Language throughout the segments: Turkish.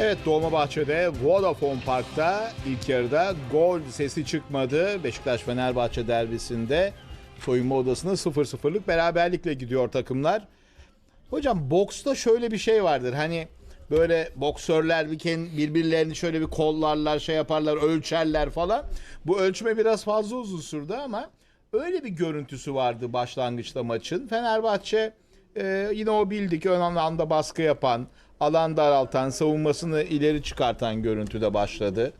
Evet Dolmabahçe'de Vodafone Park'ta ilk yarıda gol sesi çıkmadı. Beşiktaş-Fenerbahçe derbisinde soyunma odasına 0-0'lık beraberlikle gidiyor takımlar. Hocam boksta şöyle bir şey vardır. Hani böyle boksörler birbirlerini şöyle bir kollarlar, şey yaparlar, ölçerler falan. Bu ölçme biraz fazla uzun sürdü ama öyle bir görüntüsü vardı başlangıçta maçın. Fenerbahçe e, yine o bildik ön anda baskı yapan, alan daraltan, savunmasını ileri çıkartan görüntüde başladı.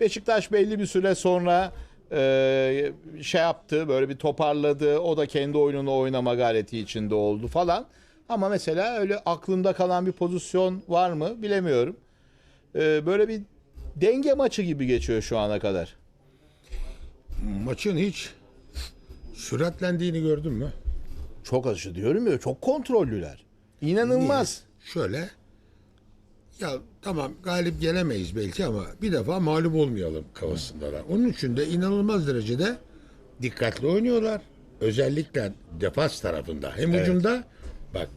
Beşiktaş belli bir süre sonra e, şey yaptı, böyle bir toparladı. O da kendi oyununu oynama gayreti içinde oldu falan. Ama mesela öyle aklında kalan bir pozisyon var mı bilemiyorum. E, böyle bir denge maçı gibi geçiyor şu ana kadar. Maçın hiç süratlendiğini gördün mü? Çok acı diyorum ya, çok kontrollüler. İnanılmaz. Şöyle ya tamam galip gelemeyiz belki ama bir defa mağlup olmayalım kafasındalar. Onun için de inanılmaz derecede dikkatli oynuyorlar. Özellikle defans tarafında. Hem ucunda bak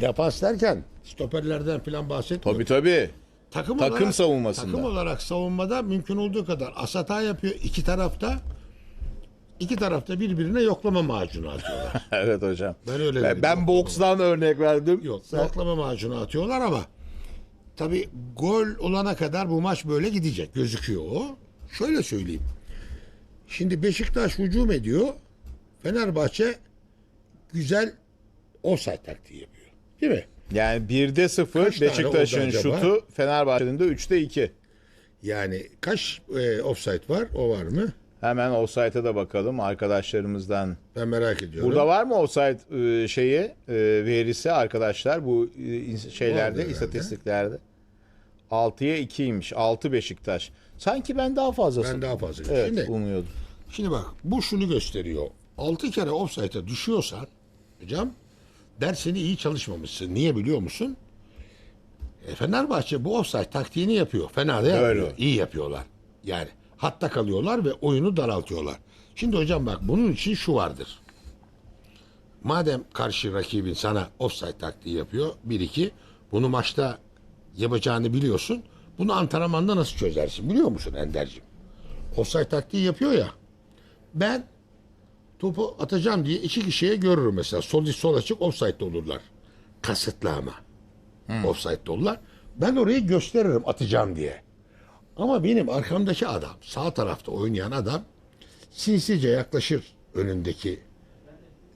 defans derken stoperlerden falan bahsetmiyorum. Tabii tabii. Takım, Takım savunmasında. Takım olarak savunmada mümkün olduğu kadar asata yapıyor iki tarafta. iki tarafta birbirine yoklama macunu atıyorlar. evet hocam. Ben öyle Ben, dedim. ben bokstan örnek verdim. Yok Sen- yoklama macunu atıyorlar ama tabi gol olana kadar bu maç böyle gidecek gözüküyor o. Şöyle söyleyeyim. Şimdi Beşiktaş hücum ediyor. Fenerbahçe güzel offside taktiği yapıyor. Değil mi? Yani 1'de 0 Kaç tane Beşiktaş'ın oldu acaba? şutu Fenerbahçe'nin de 3'te 2. Yani kaç e, offside var? O var mı? Hemen offside'a da bakalım arkadaşlarımızdan. Ben merak ediyorum. Burada var mı offside e, şeyi e, verisi arkadaşlar bu e, ins- şeylerde herhalde. istatistiklerde. 6'ya 2'ymiş. 6 Beşiktaş. Sanki ben daha fazlası. Ben daha fazla. Evet Şimdi, umuyordum. şimdi bak bu şunu gösteriyor. 6 kere offside'a düşüyorsan hocam dersini iyi çalışmamışsın. Niye biliyor musun? E, Fenerbahçe bu offside taktiğini yapıyor. Fena da yapıyor. Öyle. İyi yapıyorlar. Yani hatta kalıyorlar ve oyunu daraltıyorlar. Şimdi hocam bak bunun için şu vardır. Madem karşı rakibin sana offside taktiği yapıyor. Bir iki. Bunu maçta yapacağını biliyorsun. Bunu antrenmanda nasıl çözersin biliyor musun Ender'cim? Offside taktiği yapıyor ya. Ben topu atacağım diye iki kişiye görürüm mesela. Sol iç sol açık offside'de olurlar. Kasıtlı ama. Offside'de olurlar. Ben orayı gösteririm atacağım diye. Ama benim arkamdaki adam, sağ tarafta oynayan adam sinsice yaklaşır önündeki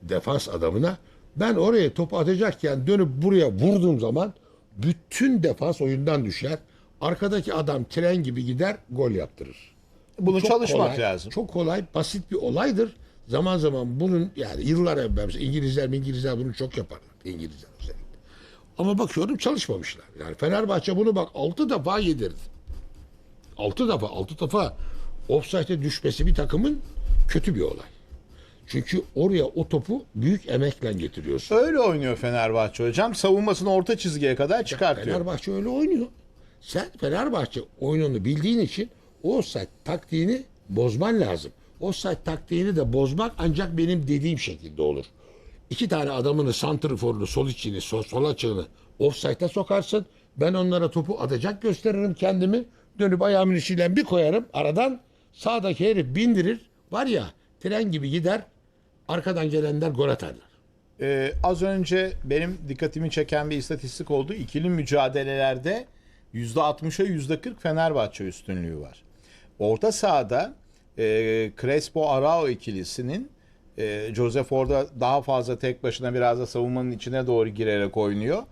defans adamına. Ben oraya topu atacakken dönüp buraya vurduğum zaman bütün defans oyundan düşer. Arkadaki adam tren gibi gider, gol yaptırır. Bunu Çok çalışmak kolay, lazım. Çok kolay, basit bir olaydır. Zaman zaman bunun yani yıllar evvel İngilizler İngilizler bunu çok yaparlar. İngilizler özellikle. Ama bakıyorum çalışmamışlar. Yani Fenerbahçe bunu bak 6 defa yedirdi. 6 defa 6 defa offside'e düşmesi bir takımın kötü bir olay. Çünkü oraya o topu büyük emekle getiriyorsun. Öyle oynuyor Fenerbahçe hocam. Savunmasını orta çizgiye kadar çıkartıyor. Fenerbahçe öyle oynuyor. Sen Fenerbahçe oyununu bildiğin için o offside taktiğini bozman lazım. Offside taktiğini de bozmak ancak benim dediğim şekilde olur. İki tane adamını santrforunu, sol içini, sol, sol açığını offside'a sokarsın. Ben onlara topu atacak gösteririm kendimi. Dönüp ayağımın içiyle bir koyarım. Aradan sağdaki herif bindirir. Var ya tren gibi gider. Arkadan gelenler gol atarlar. Ee, az önce benim dikkatimi çeken bir istatistik oldu. İkili mücadelelerde %60'a %40 Fenerbahçe üstünlüğü var. Orta sahada e, Crespo Arao ikilisinin e, Josef orada daha fazla tek başına biraz da savunmanın içine doğru girerek oynuyor.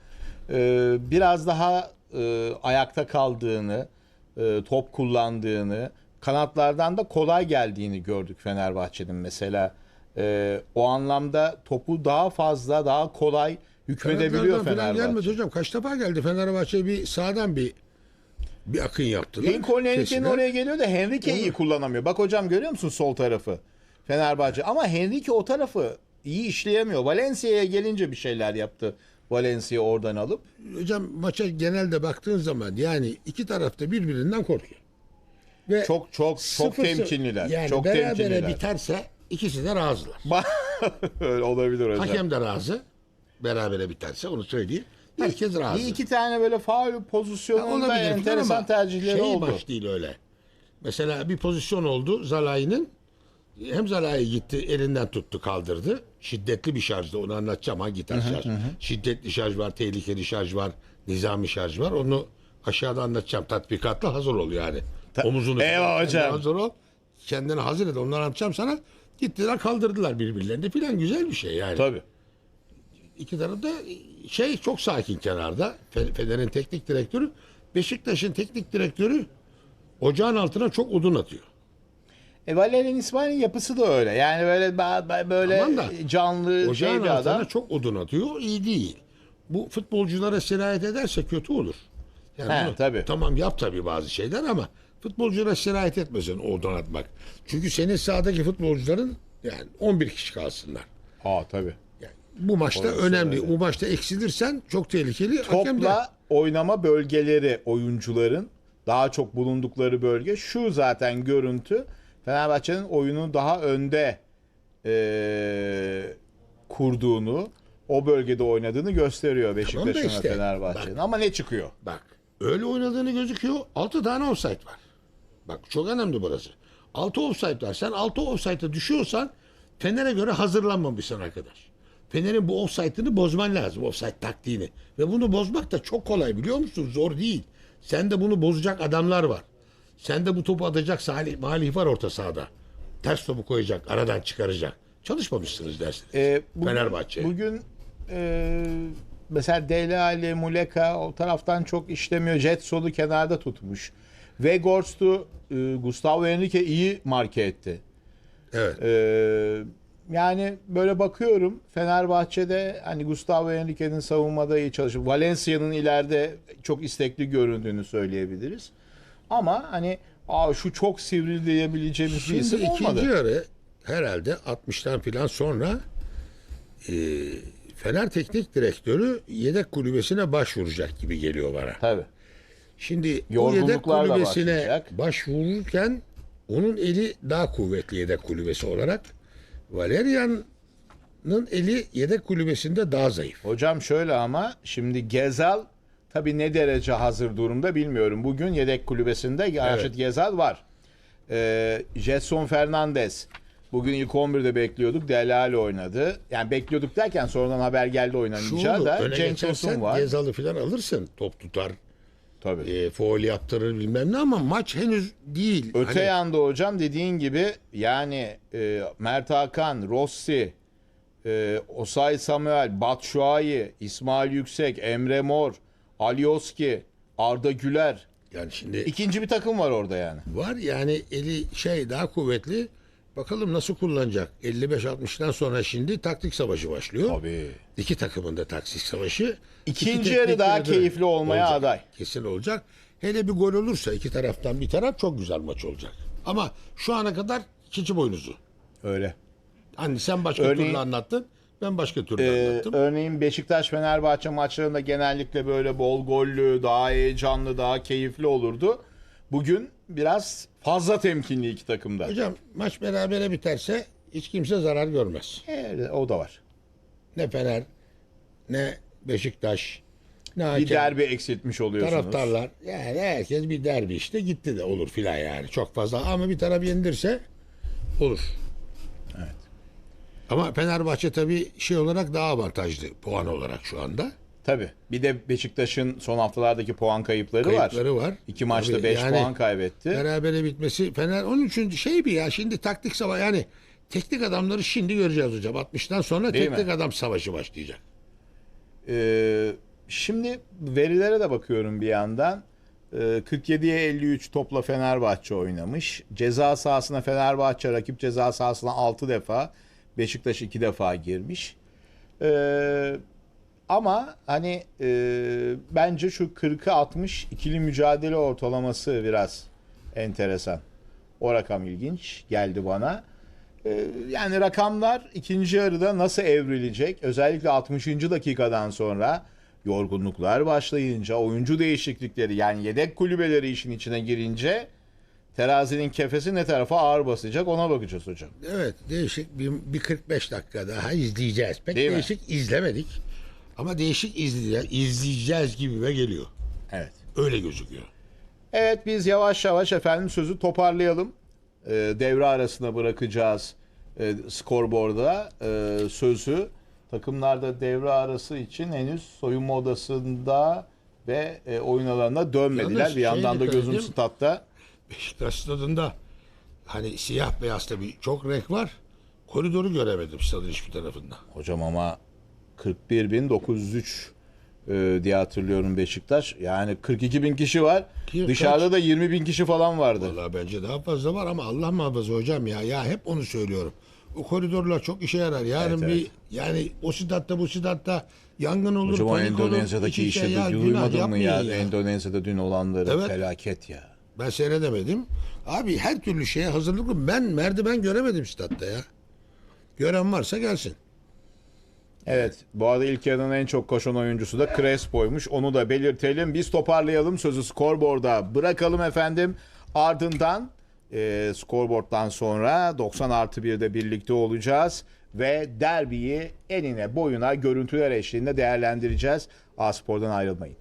E, biraz daha e, ayakta kaldığını, e, top kullandığını, kanatlardan da kolay geldiğini gördük Fenerbahçe'nin mesela. E, o anlamda topu daha fazla, daha kolay hükmedebiliyor falan Fenerbahçe. gelmedi hocam. Kaç defa geldi Fenerbahçe bir sağdan bir bir akın yaptılar. Lincoln Henrique'nin oraya geliyor da Henrique iyi kullanamıyor. Bak hocam görüyor musun sol tarafı? Fenerbahçe. Ama Henrique o tarafı iyi işleyemiyor. Valencia'ya gelince bir şeyler yaptı. Valencia oradan alıp. Hocam maça genelde baktığın zaman yani iki tarafta birbirinden korkuyor. Ve Çok çok çok temkinliler. Yani çok berabere temkinliler. biterse ikisi de razılar. Öyle olabilir hocam. Hakem de razı. Berabere biterse onu söyleyeyim. Herkes razı. Bir iki tane böyle faul Ha, pozisyonunda olabilir enteresan ama tercihleri şey oldu. maç değil öyle. Mesela bir pozisyon oldu Zalai'nin. Hem Zalai gitti elinden tuttu kaldırdı. Şiddetli bir şarjdı onu anlatacağım ha gitar şarj. Şiddetli şarj var, tehlikeli şarj var, nizami şarj var. Onu aşağıda anlatacağım tatbikatla hazır ol yani. Ta- Omuzunu Eyvah hocam. hazır ol. Kendini hazır et onları anlatacağım sana. Gittiler kaldırdılar birbirlerini filan güzel bir şey yani. Tabii. İki tarafta şey çok sakin kenarda. Fe- Fener'in teknik direktörü. Beşiktaş'ın teknik direktörü ocağın altına çok odun atıyor. E Valerian İsmail'in yapısı da öyle. Yani böyle böyle da canlı Ocağın şey bir altına adam. çok odun atıyor. iyi değil. Bu futbolculara sirayet ederse kötü olur. Yani He, bunu- tabii. Tamam yap tabii bazı şeyler ama futbolculara sirayet etmesin odun atmak. Çünkü senin sahadaki futbolcuların yani 11 kişi kalsınlar. Aa tabii. Yani bu maçta Orası önemli. öyle. Bu maçta eksilirsen çok tehlikeli. Hakem de- Topla oynama bölgeleri oyuncuların daha çok bulundukları bölge şu zaten görüntü Fenerbahçe'nin oyunu daha önde eee, kurduğunu o bölgede oynadığını gösteriyor Beşiktaş'ın işte, ve Fenerbahçe'nin. Ama ne çıkıyor? Bak öyle oynadığını gözüküyor. 6 tane offside var. Bak çok önemli burası. 6 offside var. Sen 6 offside'a düşüyorsan Fener'e göre hazırlanmamışsın arkadaş. Fener'in bu offside'ını bozman lazım. Offside taktiğini. Ve bunu bozmak da çok kolay biliyor musun? Zor değil. Sende bunu bozacak adamlar var. Sende bu topu atacak Salih, Malih var orta sahada. Ters topu koyacak, aradan çıkaracak. Çalışmamışsınız dersiniz. Ee, bugün, Fenerbahçe. Bugün e, mesela Dele Ali, Muleka o taraftan çok işlemiyor. Jetson'u kenarda tutmuş. Weghorst'u e, Gustavo Henrique iyi marke etti. Evet. Ee, yani böyle bakıyorum Fenerbahçe'de hani Gustavo Henrique'nin savunmada iyi çalışıp Valencia'nın ileride çok istekli göründüğünü söyleyebiliriz. Ama hani Aa, şu çok sivri diyebileceğimiz bir Şimdi isim ikinci olmadı. yarı herhalde 60'tan falan sonra e, Fener Teknik Direktörü yedek kulübesine başvuracak gibi geliyor bana. Tabii. Şimdi o yedek Yorgunluklarla kulübesine başlayacak. başvururken onun eli daha kuvvetli yedek kulübesi olarak Valerian'ın eli yedek kulübesinde daha zayıf. Hocam şöyle ama şimdi Gezal tabii ne derece hazır durumda bilmiyorum. Bugün yedek kulübesinde Raşit Gezal var. Ee, Jetson Fernandez bugün ilk 11'de bekliyorduk. Delal oynadı. Yani bekliyorduk derken sonradan haber geldi Şu olur, da öne Cenk geçersen Tosun var. Gezalı falan alırsın. Top tutar, Tabii. e, foul yaptırır bilmem ne ama maç henüz değil. Öte Hani- yanda hocam dediğin gibi yani e, Mert Hakan, Rossi, e, Osay Samuel, Batshuayi, İsmail Yüksek, Emre Mor, Alioski, Arda Güler. yani şimdi İkinci bir takım var orada yani. Var yani eli şey daha kuvvetli. Bakalım nasıl kullanacak. 55-60'dan sonra şimdi taktik savaşı başlıyor. Tabii. İki takımın da taktik savaşı. İkinci İki yarı daha keyifli olmaya olacak. aday. Kesin olacak. Hele bir gol olursa iki taraftan bir taraf çok güzel maç olacak. Ama şu ana kadar ikinci boynuzu. Öyle. Hani sen başka Örneğin- türlü anlattın. Ben başka türlü Ee, anlattım. örneğin Beşiktaş Fenerbahçe maçlarında genellikle böyle bol gollü, daha heyecanlı, daha keyifli olurdu. Bugün biraz fazla temkinli iki takımda. Hocam maç berabere biterse hiç kimse zarar görmez. Evet, o da var. Ne Fener ne Beşiktaş ne Bir hakem. derbi eksiltmiş oluyorsunuz. Taraftarlar yani herkes bir derbi işte gitti de olur filan yani çok fazla ama bir taraf yenilirse olur. Evet. Ama Fenerbahçe tabii şey olarak daha avantajlı puan olarak şu anda. Tabii. Bir de Beşiktaş'ın son haftalardaki puan kayıpları, Kayıpları var. İki maçta Tabii 5 yani puan kaybetti. Berabere bitmesi Fener onun için şey bir ya şimdi taktik savaş yani teknik adamları şimdi göreceğiz hocam. 60'tan sonra Değil teknik mi? adam savaşı başlayacak. Ee, şimdi verilere de bakıyorum bir yandan. Ee, 47'ye 53 topla Fenerbahçe oynamış. Ceza sahasına Fenerbahçe rakip ceza sahasına 6 defa, Beşiktaş 2 defa girmiş. Ee, ama hani e, bence şu 40'a 60 ikili mücadele ortalaması biraz enteresan. O rakam ilginç geldi bana. Ee, yani rakamlar ikinci yarıda nasıl evrilecek? Özellikle 60. dakikadan sonra yorgunluklar başlayınca, oyuncu değişiklikleri yani yedek kulübeleri işin içine girince terazinin kefesi ne tarafa ağır basacak ona bakacağız hocam. Evet değişik bir, bir 45 dakika daha izleyeceğiz. Pek Değil mi? değişik izlemedik. Ama değişik izleye, izleyeceğiz gibi ve geliyor. Evet. Öyle gözüküyor. Evet biz yavaş yavaş efendim sözü toparlayalım. Ee, devre arasına bırakacağız e, skorboarda e, sözü. Takımlar da devre arası için henüz soyunma odasında ve e, oyun alanına dönmediler. Yalnız bir yandan da gözüm edeyim. statta. Beşiktaş stadında hani siyah beyaz tabii çok renk var. Koridoru göremedim stadın hiçbir tarafında. Hocam ama 41.903 e, diye hatırlıyorum Beşiktaş. Yani 42 bin kişi var. Ki Dışarıda kaç? da 20 bin kişi falan vardı. Vallahi bence daha fazla var ama Allah muhafaza hocam ya. Ya hep onu söylüyorum. O koridorlar çok işe yarar. Yarın Evet, bir yani o statta bu statta yangın olur, Hocam o. Endonezya'daki işi ya, du- günah duymadın mı ya? ya. Endonezya'da dün olanları Evet. felaket ya. Ben seyredemedim. Abi her türlü şeye hazırlıklı. Ben merdiven göremedim statta ya. Gören varsa gelsin. Evet. Bu arada ilk yarının en çok koşan oyuncusu da Crespo'ymuş. Onu da belirtelim. Biz toparlayalım sözü skorboarda bırakalım efendim. Ardından e, skorboarddan sonra 90 artı 1'de birlikte olacağız. Ve derbiyi enine boyuna görüntüler eşliğinde değerlendireceğiz. A-Spor'dan ayrılmayın.